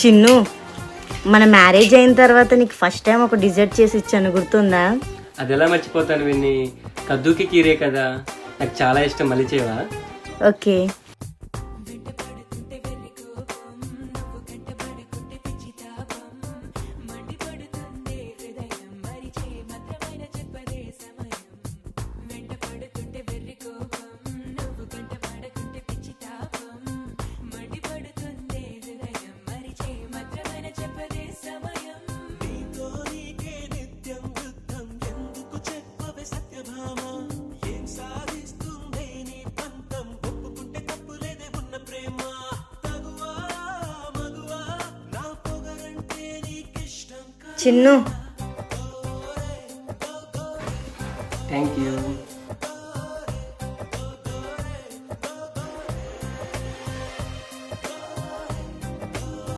చిన్ను మన మ్యారేజ్ అయిన తర్వాత నీకు ఫస్ట్ టైం ఒక డిజర్ట్ చేసి ఇచ్చాను గుర్తుందా? అది ఎలా మర్చిపోతాను విన్ని? కద్దుకి కీరే కదా నాకు చాలా ఇష్టం మళ్ళీ చేయవా? ఓకే. Chinnu thank you